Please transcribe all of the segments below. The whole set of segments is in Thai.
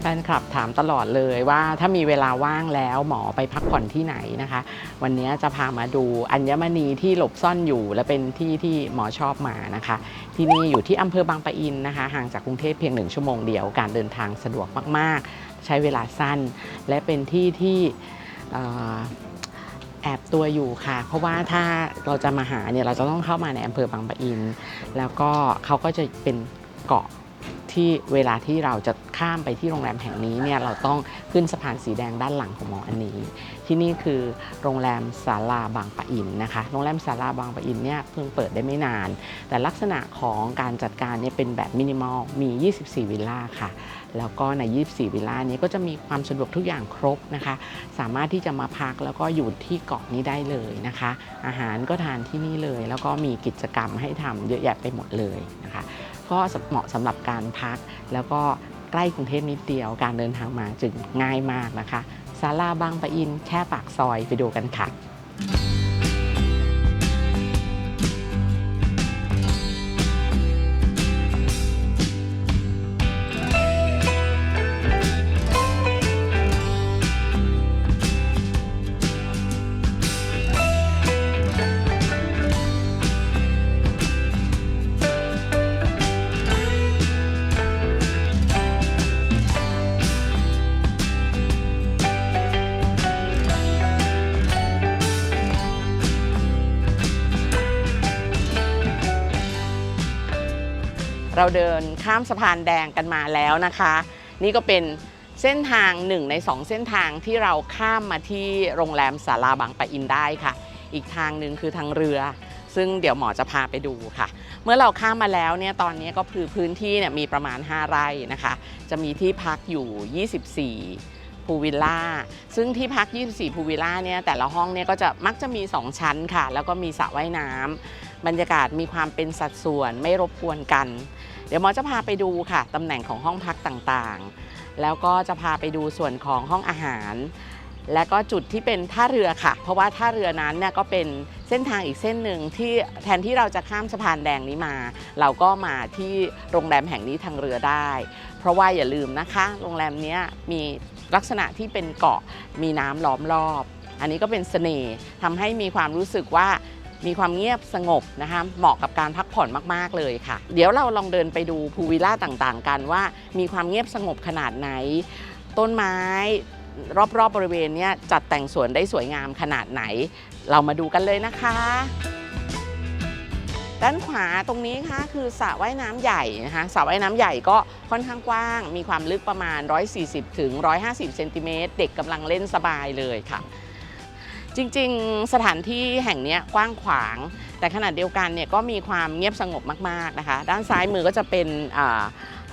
แฟนคลับถามตลอดเลยว่าถ้ามีเวลาว่างแล้วหมอไปพักผ่อนที่ไหนนะคะ วันนี้จะพามาดูอัญมณีที่หลบซ่อนอยู่ และเป็นที่ที่หมอชอบมานะคะ ที่นี่อยู่ที่อำเภอบางปะอินนะคะ ห่างจากกรุงเทพเพียงหนึ่งชั่วโมงเดียวการเดินทางสะดวกมาก ๆ ใช้เวลาสั้น และเป็นที่ที่แอบตัวอยู่ค่ะ เพราะว่าถ้าเราจะมาหาเนี่ยเราจะต้องเข้ามาในอำเภอบางปะอิน แล้วก็เขาก็จะเป็นเกาะ ที่เวลาที่เราจะข้ามไปที่โรงแรมแห่งนี้เนี่ยเราต้องขึ้นสะพานสีแดงด้านหลังของหมออันนี้ ที่นี่คือโรงแรมศาลาบางปะอินนะคะ โรงแรมศาลาบางปะอินเนี่ยเพิ่งเปิดได้ไม่นาน แต่ลักษณะของการจัดการเนี่ยเป็นแบบมินิมอลมี 24 วิลล่าค่ะ แล้วก็ใน 24 วิลล่านี้ก็จะมีความสะดวกทุกอย่างครบนะคะ สามารถที่จะมาพักแล้วก็อยู่ที่เกาะนี้ได้เลยนะคะ อาหารก็ทานที่นี่เลย แล้วก็มีกิจกรรมให้ทำเยอะแยะไปหมดเลยนะคะ ก็เหมาะสำหรับการพัก แล้วก็ใกล้กรุงเทพนิดเดียวการเดินทางมาจึงง่ายมากนะคะศาลาบางปะอินแค่ปากซอยไปดูกันค่ะ เราเดินข้ามสะพานแดงกันมาแล้วนะคะ นี่ก็เป็นเส้นทางหนึ่งในสองเส้นทางที่เราข้ามมาที่โรงแรมศาลาบางปะอินได้ค่ะ อีกทางหนึ่งคือทางเรือ ซึ่งเดี๋ยวหมอจะพาไปดูค่ะ เมื่อเราข้ามมาแล้วเนี่ยตอนนี้ก็คือพื้นที่เนี่ยมีประมาณ 5 ไร่นะคะ จะมีที่พักอยู่ 24พูลวิลล่าซึ่งที่พัก 24พูลวิลล่าเนี่ยแต่ละห้องเนี่ยก็จะมักจะมี 2 ชั้นค่ะ แล้วก็มีสระว่ายน้ำ บรรยากาศมีความเป็นสัดส่วนไม่รบกวนกัน เดี๋ยวหมอจะพาไปดูค่ะตำแหน่งของห้องพักต่างๆ แล้วก็จะพาไปดูส่วนของห้องอาหาร และก็จุดที่เป็นท่าเรือค่ะ เพราะว่าท่าเรือนั้นเนี่ยก็เป็นเส้นทางอีกเส้นหนึ่งที่แทนที่เราจะข้ามสะพานแดงนี้มา เราก็มาที่โรงแรมแห่งนี้ทางเรือได้ เพราะว่าอย่าลืมนะคะ โรงแรมนี้มีลักษณะที่เป็นเกาะมีน้ำล้อมรอบ อันนี้ก็เป็นเสน่ห์ทำให้มีความรู้สึกว่า มีความเงียบสงบนะคะเหมาะกับการพักผ่อนมากๆเลยค่ะ เดี๋ยวเราลองเดินไปดูพูวิลล่าต่างๆ กันว่ามีความเงียบสงบขนาดไหน ต้นไม้รอบๆบบริเวณนี้จัดแต่งสวนได้สวยงามขนาดไหน เรามาดูกันเลยนะคะ ด้านขวาตรงนี้ค่ะคือสระว่ายน้ำใหญ่นะคะสระว่ายน้ำใหญ่ก็ค่อนข้างกว้าง มีความลึกประมาณ 140ถึง150เซนติเมตรเด็กกำลังเล่นสบายเลยค่ะ จริงๆ สถานที่แห่งนี้กว้างขวาง แต่ขณะเดียวกันเนี่ยก็มีความเงียบสงบมากๆนะคะ ด้านซ้ายมือก็จะเป็นอ่า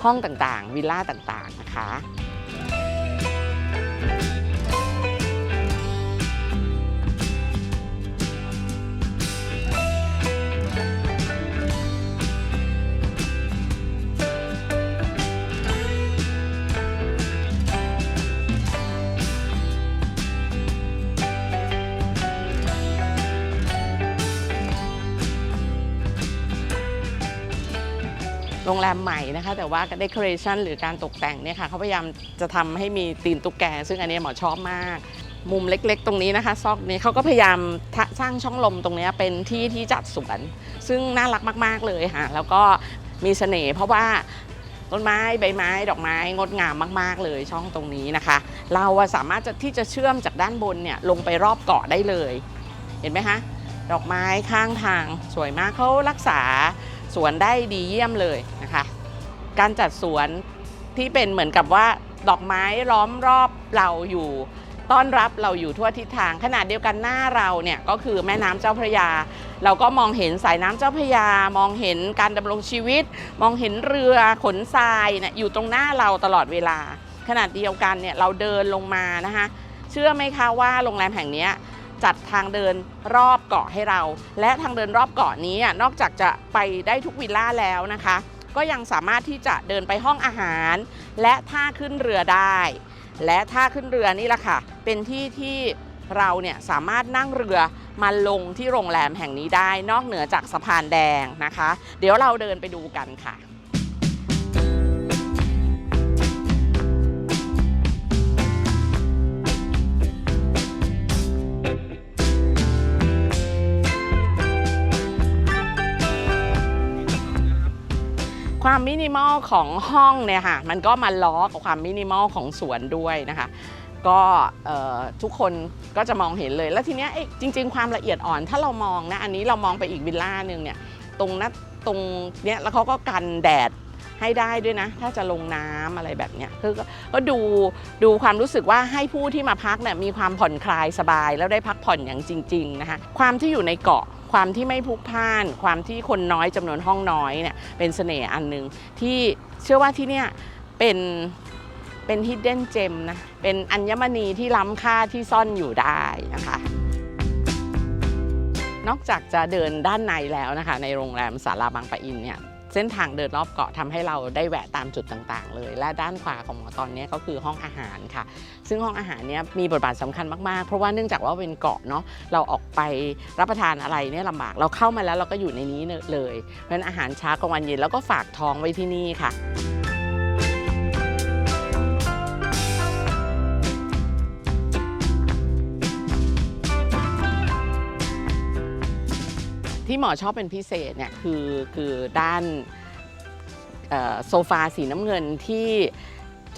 ห้องต่างๆ วิลล่าต่างๆนะคะ โรงแรมใหม่นะคะ แต่ว่า decoration หรือการตกแต่งเนี่ยค่ะเขาพยายามจะทำให้มีตีนตุ๊กแก ซึ่งอันนี้หมอชอบมาก มุมเล็กๆ ตรงนี้นะคะ ซอกนี้เขาก็พยายามสร้างช่องลมตรงนี้เป็นที่ที่จัดสวน ซึ่งน่ารักมากๆเลยค่ะ แล้วก็มีเสน่ห์เพราะว่าต้นไม้ใบไม้ดอกไม้งดงามมาก ๆ เลยช่องตรงนี้นะคะ เราสามารถที่จะเชื่อมจากด้านบนเนี่ยลงไปรอบเกาะได้เลย เห็นไหมคะดอกไม้ข้างทางสวยมากเขารักษา สวนได้ดีเยี่ยมเลยนะคะ การจัดสวนที่เป็นเหมือนกับว่าดอกไม้ล้อมรอบเราอยู่ต้อนรับเราอยู่ทั่วทิศทางขนาดเดียวกันหน้าเราเนี่ยก็คือแม่น้ำเจ้าพระยา เราก็มองเห็นสายน้ำเจ้าพระยา มองเห็นการดำรงชีวิต มองเห็นเรือขนทรายเนี่ยอยู่ตรงหน้าเราตลอดเวลา ขนาดเดียวกันเนี่ยเราเดินลงมานะคะเชื่อไหมคะว่าโรงแรมแห่งนี้ จัดทางเดินรอบเกาะให้เรา และทางเดินรอบเกาะนี้อะนอกจากจะไปได้ทุกวิลล่าแล้วนะคะ ก็ยังสามารถที่จะเดินไปห้องอาหาร และท่าขึ้นเรือได้ และท่าขึ้นเรือนี่แหละค่ะ เป็นที่ที่เราเนี่ยสามารถนั่งเรือมาลงที่โรงแรมแห่งนี้ได้ นอกเหนือจากสะพานแดงนะคะ เดี๋ยวเราเดินไปดูกันค่ะ มินิมอลของห้องเนี่ยค่ะมันก็มาล้อกับความมินิมอลของสวนด้วยนะคะก็ทุกคนก็จะมองเห็นเลย แล้วทีเนี้ยเอ๊ะจริง ๆ ความละเอียดอ่อนถ้าเรามองนะอันนี้เรามองไปอีกวิลล่าหนึ่งเนี่ยตรงนั้นตรงเนี้ยแล้วเขาก็กันแดดให้ได้ด้วยนะ ถ้าจะลงน้ำอะไรแบบเนี้ยคือก็ก็ดูดูความรู้สึกว่าให้ผู้ที่มาพักเนี่ยมีความผ่อนคลายสบายแล้วได้พักผ่อนอย่างจริง ๆ นะคะความที่อยู่ในเกาะ ความที่ไม่พลุกพล่าน ความที่คนน้อยจำนวนห้องน้อยเนี่ยเป็นเสน่ห์อันหนึ่งที่เชื่อว่าที่เนี่ยเป็นเป็นฮิดเด้นเจมนะ เป็นอัญมณีที่ล้ำค่าที่ซ่อนอยู่ได้นะคะ นอกจากจะเดินด้านในแล้วนะคะ ในโรงแรมสาราบางปะอินเนี่ย เส้นทางเดินรอบเกาะทำให้เราได้แวะตามจุดต่างๆ เลย และด้านขวาของหมอตอนนี้ก็คือห้องอาหารค่ะ ซึ่งห้องอาหารเนี้ยมีบทบาทสำคัญมากๆ เพราะว่าเนื่องจากว่าเป็นเกาะเนาะเราออกไปรับประทานอะไรเนี่ยลำบากเราเข้ามาแล้วเราก็อยู่ในนี้เลยเพราะฉะนั้นอาหารเช้ากลางวันเย็นแล้วก็ฝากท้องไว้ที่นี่ค่ะ ที่หมอชอบเป็นพิเศษเนี่ยคือคือด้านโซฟาสีน้ำเงินที่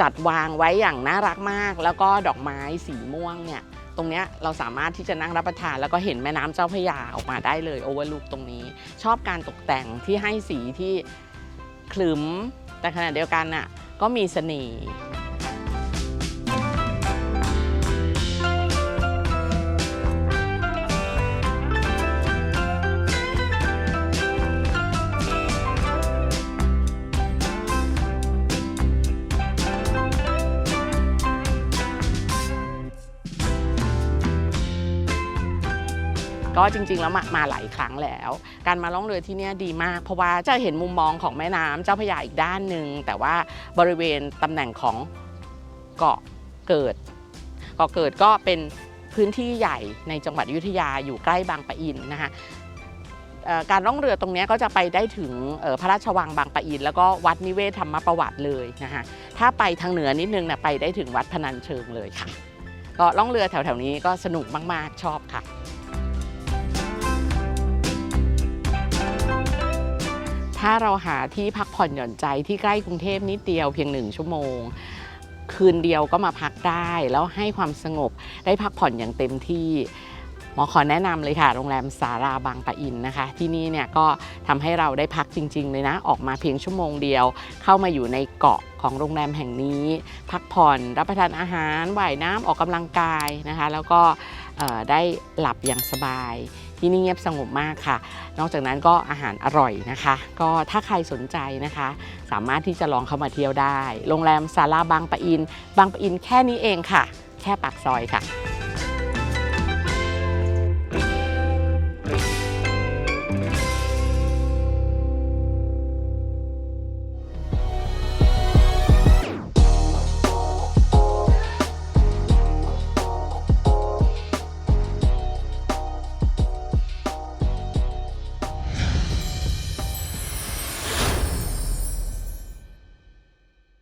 จัดวางไว้อย่างน่ารักมาก แล้วก็ดอกไม้สีม่วงเนี่ยตรงเนี้ยเราสามารถที่จะนั่งรับประทาน แล้วก็เห็นแม่น้ำเจ้าพระยาออกมาได้เลยโอเวอร์ลุกตรงนี้ ชอบการตกแต่งที่ให้สีที่คลึมแต่ขณะเดียวกันน่ะก็มีเสน่ห์ ก็จริง ๆ แล้วมามาหลายครั้งแล้ว การมาล่องเรือที่เนี่ยดีมาก เพราะว่าจะเห็นมุมมองของแม่น้ำเจ้าพระยาอีกด้านหนึ่งแต่ว่าบริเวณตำแหน่งของเกาะเกิดเกาะเกิดก็เป็นพื้นที่ใหญ่ในจังหวัดอยุธยาอยู่ใกล้บางปะอินนะคะการล่องเรือตรงเนี้ยก็จะไปได้ถึงพระราชวังบางปะอิน แล้วก็วัดนิเวศธรรมประวัติเลยนะคะถ้าไปทางเหนือนิดนึงนะไปได้ถึงวัดพนัญเชิงเลยค่ะก็ล่องเรือแถวๆนี้ก็สนุกมากๆชอบค่ะ ถ้าเราหาที่พักผ่อนหย่อนใจที่ใกล้กรุงเทพนิดเดียวเพียงหนึ่งชั่วโมง คืนเดียวก็มาพักได้ แล้วให้ความสงบได้พักผ่อนอย่างเต็มที่หมอขอแนะนำเลยค่ะ โรงแรมสาราบางปะอินนะคะ ที่นี่เนี่ยก็ทำให้เราได้พักจริง ๆ เลยนะ ออกมาเพียงชั่วโมงเดียว เข้ามาอยู่ในเกาะของโรงแรมแห่งนี้ พักผ่อนรับประทานอาหารว่ายน้ำออกกำลังกายนะคะ แล้วก็ได้หลับอย่างสบาย ที่นี่เงียบสงบมากค่ะ นอกจากนั้นก็อาหารอร่อยนะคะ ก็ถ้าใครสนใจนะคะ สามารถที่จะลองเข้ามาเที่ยวได้ โรงแรมซาลาบางปะอิน บางปะอินแค่นี้เองค่ะ แค่ปากซอยค่ะ